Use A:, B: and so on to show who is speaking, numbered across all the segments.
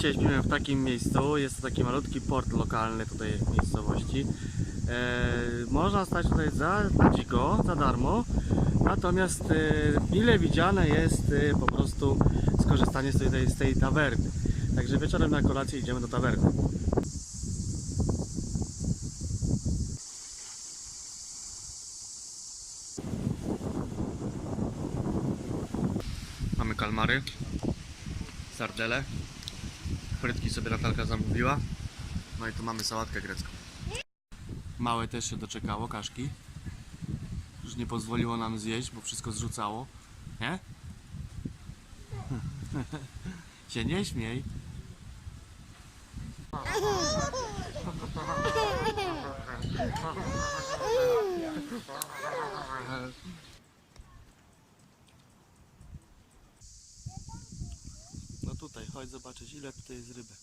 A: Śpimy w takim miejscu, jest to taki malutki port lokalny tutaj w miejscowości. E, można stać tutaj za, na dziko, za darmo, natomiast e, mile widziane jest e, po prostu skorzystanie z tej, z tej tawerny. Także wieczorem na kolację idziemy do tawerny. Mamy kalmary, sardele, frytki sobie Natalka zamówiła, no i tu mamy sałatkę grecką. Małe też się doczekało, kaszki. Już nie pozwoliło nam zjeść, bo wszystko zrzucało. Nie? się nie śmiej. No tutaj, chodź zobaczyć ile tutaj jest rybek.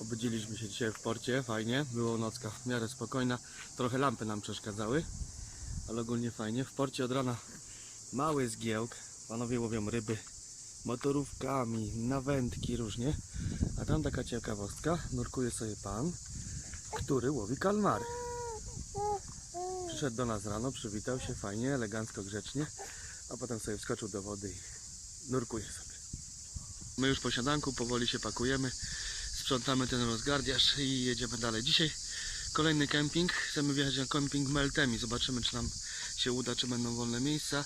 A: Obudziliśmy się dzisiaj w porcie, fajnie, było nocka w miarę spokojna, trochę lampy nam przeszkadzały, ale ogólnie fajnie. W porcie od rana mały zgiełk, panowie łowią ryby motorówkami, na wędki różnie, a tam taka ciekawostka, nurkuje sobie pan, który łowi kalmary. Przyszedł do nas rano, przywitał się fajnie, elegancko, grzecznie, a potem sobie wskoczył do wody i nurkuje sobie. My już po siadanku powoli się pakujemy, sprzątamy ten rozgardiaż i jedziemy dalej. Dzisiaj kolejny kemping, chcemy wjechać na kemping Meltemi, zobaczymy czy nam się uda, czy będą wolne miejsca.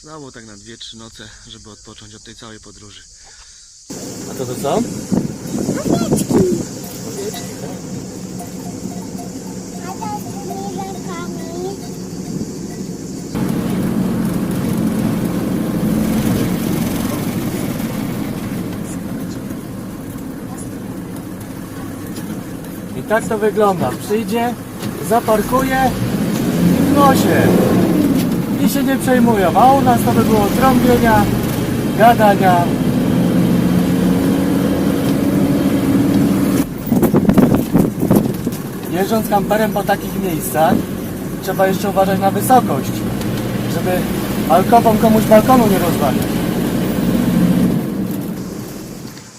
A: Znowu tak na 2-3 noce, żeby odpocząć od tej całej podróży. A to to co? I tak to wygląda. Przyjdzie, zaparkuje i w nosie. I się nie przejmują. A u nas to by było trąbienia, gadania. Jeżdżąc kamperem po takich miejscach, trzeba jeszcze uważać na wysokość, żeby alkową komuś balkonu nie rozwalić.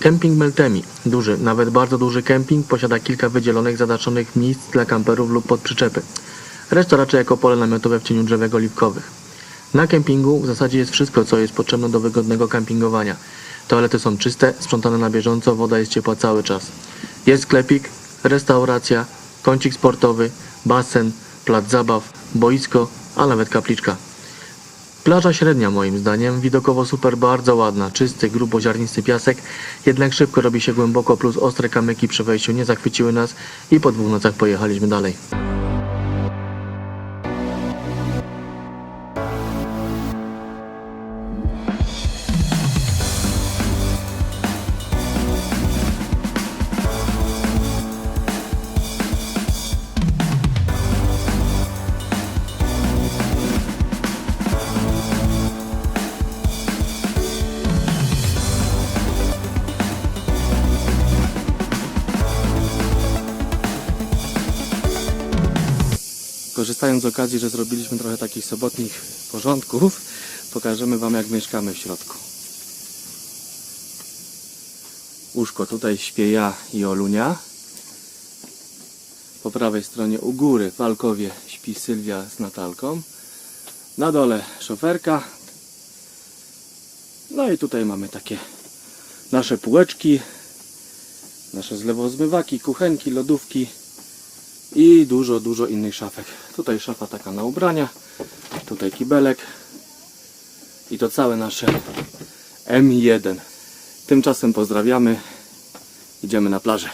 A: Kemping Meltemi. Duży, nawet bardzo duży kemping posiada kilka wydzielonych, zadaczonych miejsc dla kamperów lub pod przyczepy. Reszta raczej jako pole namiotowe w cieniu drzewek oliwkowych. Na kempingu w zasadzie jest wszystko, co jest potrzebne do wygodnego kempingowania. Toalety są czyste, sprzątane na bieżąco, woda jest ciepła cały czas. Jest sklepik, restauracja, kącik sportowy, basen, plac zabaw, boisko, a nawet kapliczka. Plaża średnia moim zdaniem, widokowo super bardzo ładna, czysty, gruboziarnisty piasek, jednak szybko robi się głęboko, plus ostre kamyki przy wejściu nie zachwyciły nas i po dwóch nocach pojechaliśmy dalej. Korzystając z okazji, że zrobiliśmy trochę takich sobotnich porządków, pokażemy Wam jak mieszkamy w środku. Łóżko tutaj śpię ja i Olunia. Po prawej stronie u góry w alkowie śpi Sylwia z Natalką. Na dole szoferka. No i tutaj mamy takie nasze półeczki, nasze zlewozmywaki, kuchenki, lodówki i dużo, dużo innych szafek. Tutaj szafa taka na ubrania, tutaj kibelek i to całe nasze M1. Tymczasem pozdrawiamy, idziemy na plażę.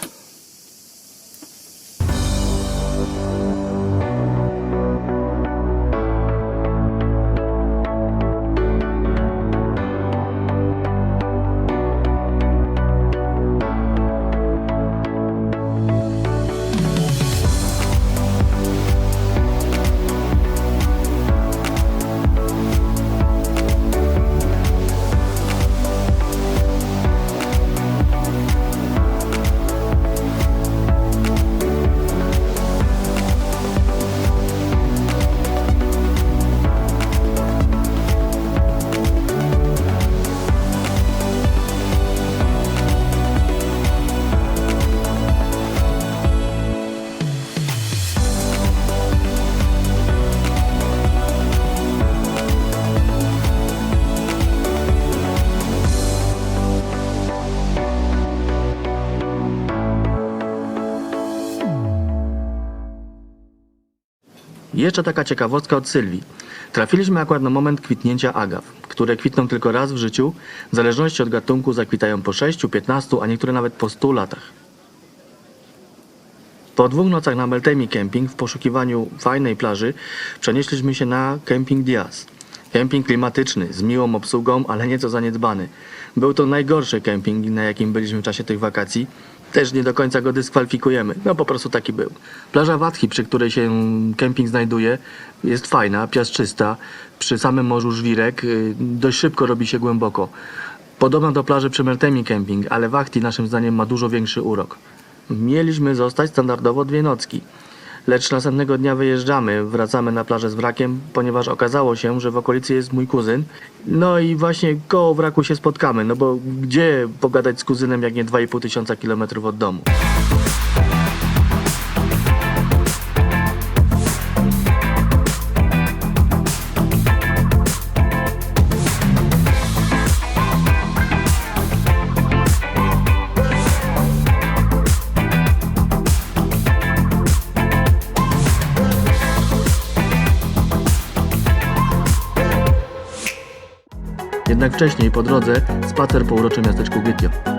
B: Jeszcze taka ciekawostka od Sylwii. Trafiliśmy akurat na moment kwitnięcia agaw, które kwitną tylko raz w życiu, w zależności od gatunku zakwitają po 6, 15, a niektóre nawet po 100 latach. Po dwóch nocach na Meltemi Camping w poszukiwaniu fajnej plaży przenieśliśmy się na Camping Diaz. Kemping klimatyczny, z miłą obsługą, ale nieco zaniedbany. Był to najgorszy kemping, na jakim byliśmy w czasie tych wakacji. Też nie do końca go dyskwalifikujemy, no po prostu taki był. Plaża Watchi, przy której się kemping znajduje, jest fajna, piaszczysta. Przy samym morzu żwirek, y, dość szybko robi się głęboko. Podobna do plaży przy Meltemi Camping, ale Wachti naszym zdaniem ma dużo większy urok. Mieliśmy zostać standardowo dwie nocki. Lecz następnego dnia wyjeżdżamy, wracamy na plażę z wrakiem, ponieważ okazało się, że w okolicy jest mój kuzyn. No i właśnie koło wraku się spotkamy, no bo gdzie pogadać z kuzynem, jak nie 2,5 tysiąca kilometrów od domu. Jednak wcześniej, po drodze, spacer po uroczym miasteczku Gytio.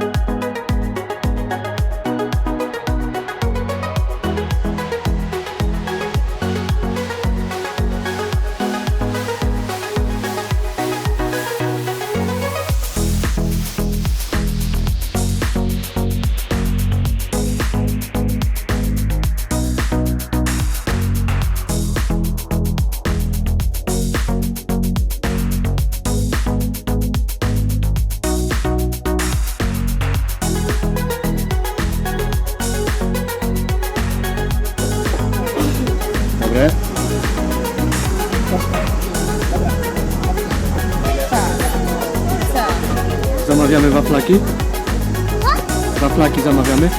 A: Zamawiamy waflaki? Waflaki zamawiamy?